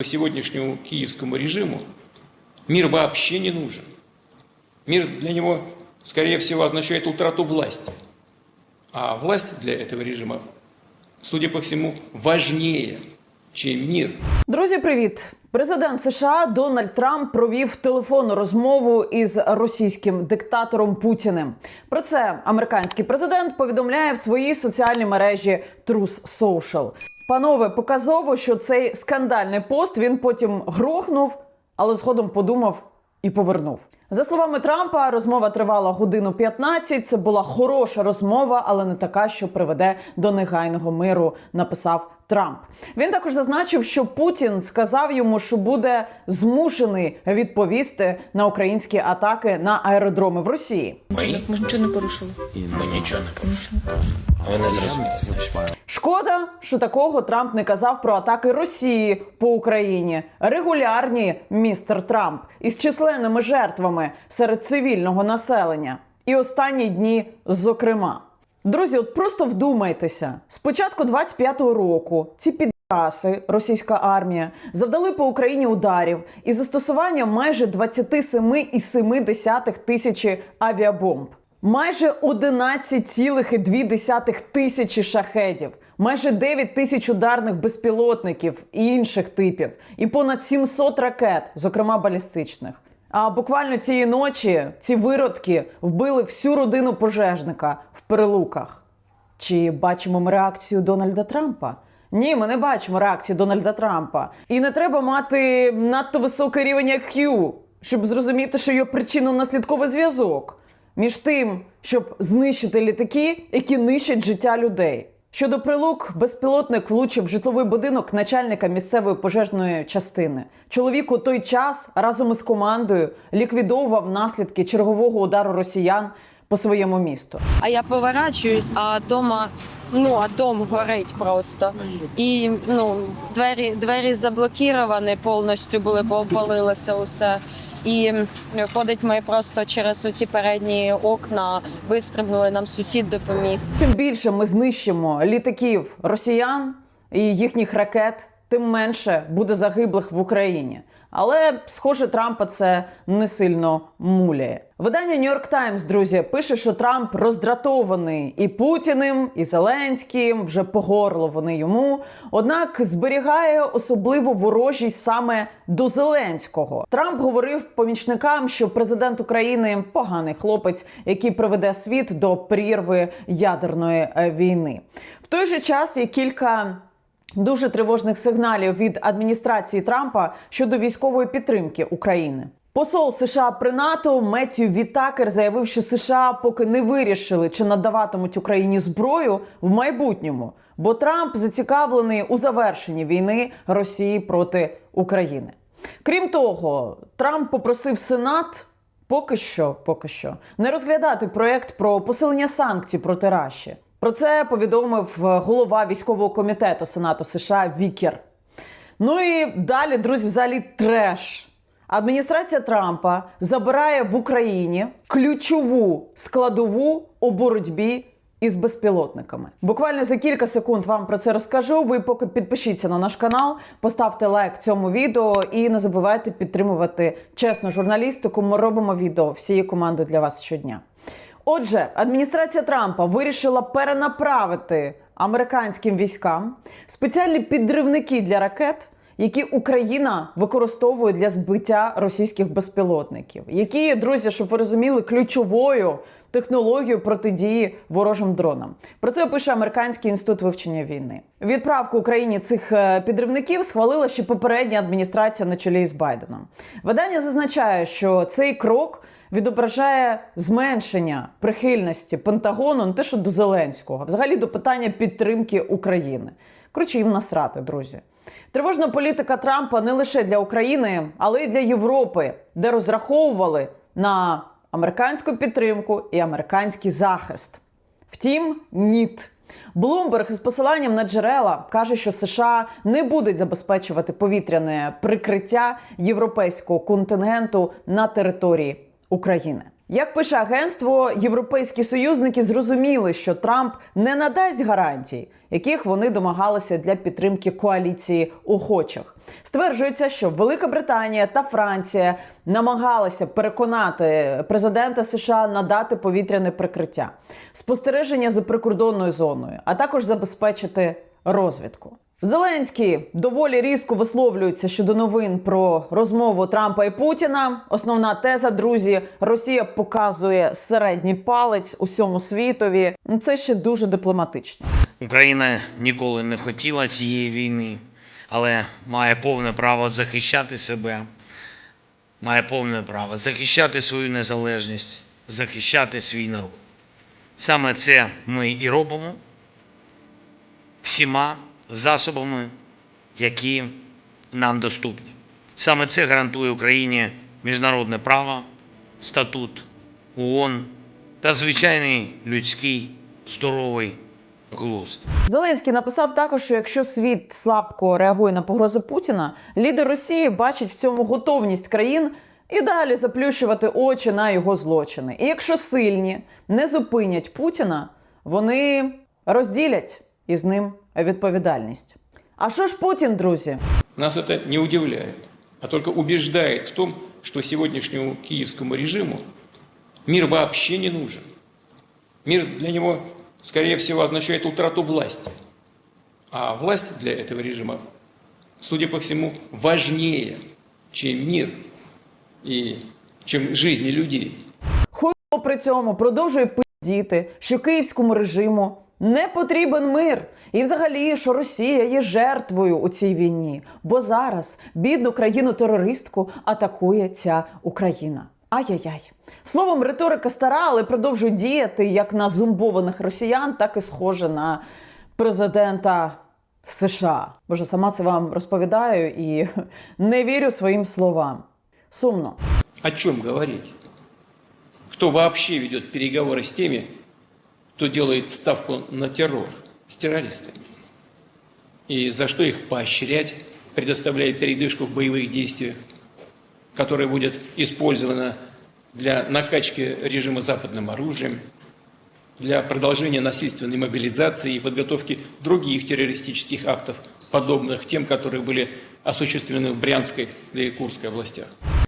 Сегодняшнему киевскому режиму мир вообще не нужен. Мир для него, скорее всего, означает утрату власти. А власть для этого режима, судя по всему, важнее, чем мир. Друзі, привіт! Президент США Дональд Трамп провів телефонну розмову із російським диктатором Путіним. Про це американський президент повідомляє в своїй соціальній мережі Truth Social. Панове, показово, що цей скандальний пост він потім грохнув, але згодом подумав і повернув. За словами Трампа, розмова тривала годину 15. Це була хороша розмова, але не така, що приведе до негайного миру. Написав Трамп. Він також зазначив, що Путін сказав йому, що буде змушений відповісти на українські атаки на аеродроми в Росії. Ми, Ми нічого не порушили. ми нічого не порушили. Ви не значить. Шкода, що такого Трамп не казав про атаки Росії по Україні. Регулярні містер Трамп із численними жертвами серед цивільного населення. І останні дні, зокрема. Друзі, от просто вдумайтеся: з початку 25-го року ці підраси, російська армія, завдали по Україні ударів із застосуванням майже 27,7 тисячі авіабомб. Майже 11,2 тисячі шахедів, майже 9 тисяч ударних безпілотників і інших типів, і понад 700 ракет, зокрема балістичних. А буквально цієї ночі ці виродки вбили всю родину пожежника в перелуках. Чи бачимо ми реакцію Дональда Трампа? Ні, ми не бачимо реакції Дональда Трампа. І не треба мати надто високий рівень IQ, щоб зрозуміти, що є причинно-наслідковий зв'язок між тим, щоб знищити літаки, які нищать життя людей. Щодо прилук, безпілотник влучив в житловий будинок начальника місцевої пожежної частини. Чоловік у той час разом із командою ліквідовував наслідки чергового удару росіян по своєму місту. А я поворачуюсь, а дома, ну, а дом горить просто. І ну, двері, двері заблоковані повністю були, попалилося усе. І ходить ми просто через оці передні окна, вистрибнули, нам сусід допоміг. Тим більше ми знищимо літаків росіян і їхніх ракет, тим менше буде загиблих в Україні. Але, схоже, Трампа це не сильно муляє. Видання New York Times, друзі, пише, що Трамп роздратований і Путіним, і Зеленським, вже по горло вони йому. Однак зберігає особливу ворожість саме до Зеленського. Трамп говорив помічникам, що президент України поганий хлопець, який приведе світ до прірви ядерної е, війни. В той же час є кілька. Дуже тривожних сигналів від адміністрації Трампа щодо військової підтримки України. Посол США при НАТО Меттью Вітакер заявив, що США поки не вирішили, чи надаватимуть Україні зброю в майбутньому, бо Трамп зацікавлений у завершенні війни Росії проти України. Крім того, Трамп попросив Сенат поки що, поки що не розглядати проект про посилення санкцій проти Раші. Про це повідомив е, голова військового комітету Сенату США Вікер. Ну і далі, друзі, взагалі треш. Адміністрація Трампа забирає в Україні ключову складову у боротьбі із безпілотниками. Буквально за кілька секунд вам про це розкажу. Ви поки підпишіться на наш канал, поставте лайк цьому відео і не забувайте підтримувати чесну журналістику. Ми робимо відео всією командою для вас щодня. Отже, адміністрація Трампа вирішила перенаправити американським військам спеціальні підривники для ракет, які Україна використовує для збиття російських безпілотників, які друзі, щоб ви розуміли, ключовою технологією протидії ворожим дронам. Про це пише американський інститут вивчення війни. Відправку Україні цих е, підривників схвалила ще попередня адміністрація на чолі з Байденом. Видання зазначає, що цей крок відображає зменшення прихильності Пентагону не те, що до Зеленського, а взагалі до питання підтримки України. Коротше, їм насрати, друзі. Тривожна політика Трампа не лише для України, але й для Європи, де розраховували на американську підтримку і американський захист. Втім, ніт. Блумберг із посиланням на джерела каже, що США не будуть забезпечувати повітряне прикриття європейського контингенту на території України. Як пише агентство, європейські союзники зрозуміли, що Трамп не надасть гарантій яких вони домагалися для підтримки коаліції охочих. Стверджується, що Велика Британія та Франція намагалися переконати президента США надати повітряне прикриття, спостереження за прикордонною зоною, а також забезпечити розвідку. Зеленський доволі різко висловлюється щодо новин про розмову Трампа і Путіна. Основна теза, друзі, Росія показує середній палець усьому світові. Це ще дуже дипломатично. Україна ніколи не хотіла цієї війни, але має повне право захищати себе, має повне право захищати свою незалежність, захищати свій народ. Саме це ми і робимо всіма засобами, які нам доступні. Саме це гарантує Україні міжнародне право, статут ООН та звичайний людський здоровий глузд. Зеленський написав також, що якщо світ слабко реагує на погрози Путіна, лідер Росії бачить в цьому готовність країн і далі заплющувати очі на його злочини. І якщо сильні не зупинять Путіна, вони розділять із ним відповідальність. А що ж Путін, друзі? Нас это не удивляет, а только убеждает в том, что сегодняшнему киевскому режиму мир вообще не нужен. Мир для него, скорее всего, означает утрату власти. А власть для этого режима, судя по всему, важнее, чем мир и чем жизни людей. Хуйло при цьому продовжує пиздіти, що київському режиму не потрібен мир. І взагалі, що Росія є жертвою у цій війні, бо зараз бідну країну-терористку атакує ця Україна. Ай-яй-яй. Словом, риторика стара, але продовжує діяти як на зумбованих росіян, так і схоже на президента США. Боже, сама це вам розповідаю і не вірю своїм словам. Сумно. О чем говорить? Кто вообще ведет переговоры с теми, кто делает ставку на террор, с террористами? И за что их поощрять, предоставляя передышку в боевых действиях, которая будет использована для накачки режима западным оружием, для продолжения насильственной мобилизации и подготовки других террористических актов, подобных тем, которые были осуществлены в Брянской и Курской областях.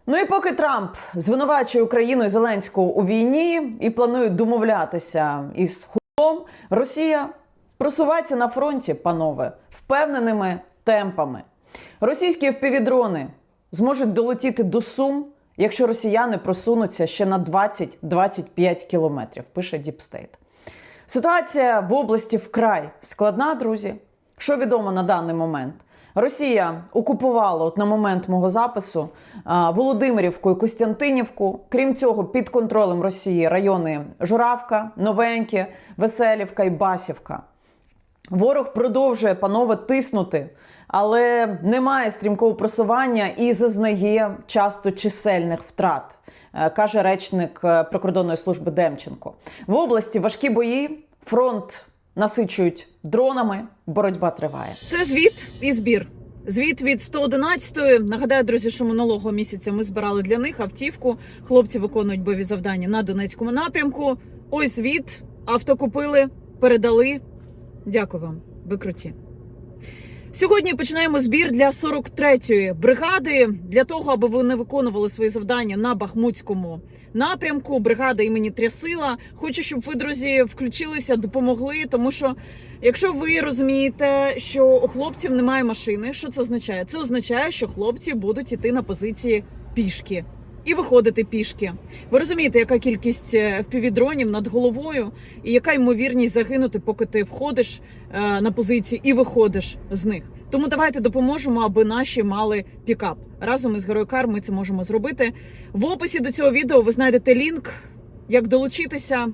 Ну і поки Трамп звинувачує Україну і Зеленського у війні і планує домовлятися із хулом, Росія просувається на фронті, панове, впевненими темпами. Російські впівдрони зможуть долетіти до Сум, якщо росіяни просунуться ще на 20-25 кілометрів, пише Діпстейт. Ситуація в області вкрай складна, друзі. Що відомо на даний момент? Росія окупувала от на момент мого запису Володимирівку і Костянтинівку. Крім цього, під контролем Росії райони Журавка, Новеньке, Веселівка і Басівка. Ворог продовжує панове тиснути, але немає стрімкого просування і зазнає часто чисельних втрат, е, каже речник е, прикордонної служби Демченко. В області важкі бої, фронт насичують дронами. Боротьба триває. Це звіт і збір. Звіт від 111-ї. Нагадаю, друзі, що минулого місяця ми збирали для них автівку. Хлопці виконують бойові завдання на Донецькому напрямку. Ось звіт. Авто купили, передали. Дякую вам. Ви круті. Сьогодні починаємо збір для 43-ї бригади для того, аби вони виконували свої завдання на Бахмутському напрямку. Бригада імені Трясила. Хочу, щоб ви, друзі, включилися, допомогли. Тому що, якщо ви розумієте, що у хлопців немає машини, що це означає? Це означає, що хлопці будуть іти на позиції пішки. І виходити пішки. Ви розумієте, яка кількість е, впівдронів над головою, і яка ймовірність загинути, поки ти входиш е, на позиції і виходиш з них. Тому давайте допоможемо, аби наші мали пікап. Разом із Героїкар ми це можемо зробити. В описі до цього відео ви знайдете лінк, як долучитися.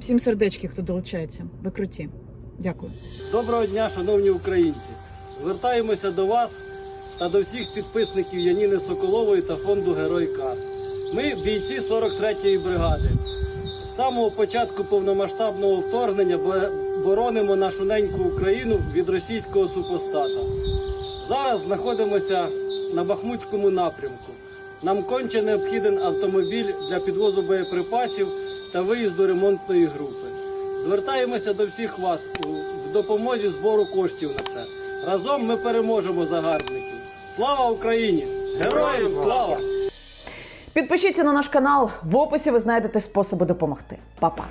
Всім сердечки, хто долучається. Ви круті. Дякую. Доброго дня, шановні українці! Звертаємося до вас та до всіх підписників Яніни Соколової та фонду Герой Кар. Ми бійці 43-ї бригади. З самого початку повномасштабного вторгнення боронимо нашу неньку Україну від російського супостата. Зараз знаходимося на Бахмутському напрямку. Нам конче необхіден автомобіль для підвозу боєприпасів та виїзду ремонтної групи. Звертаємося до всіх вас в допомозі збору коштів на це. Разом ми переможемо загарбників. Слава Україні! Героям слава! Підпишіться на наш канал. В описі ви знайдете способи допомогти. Па-па!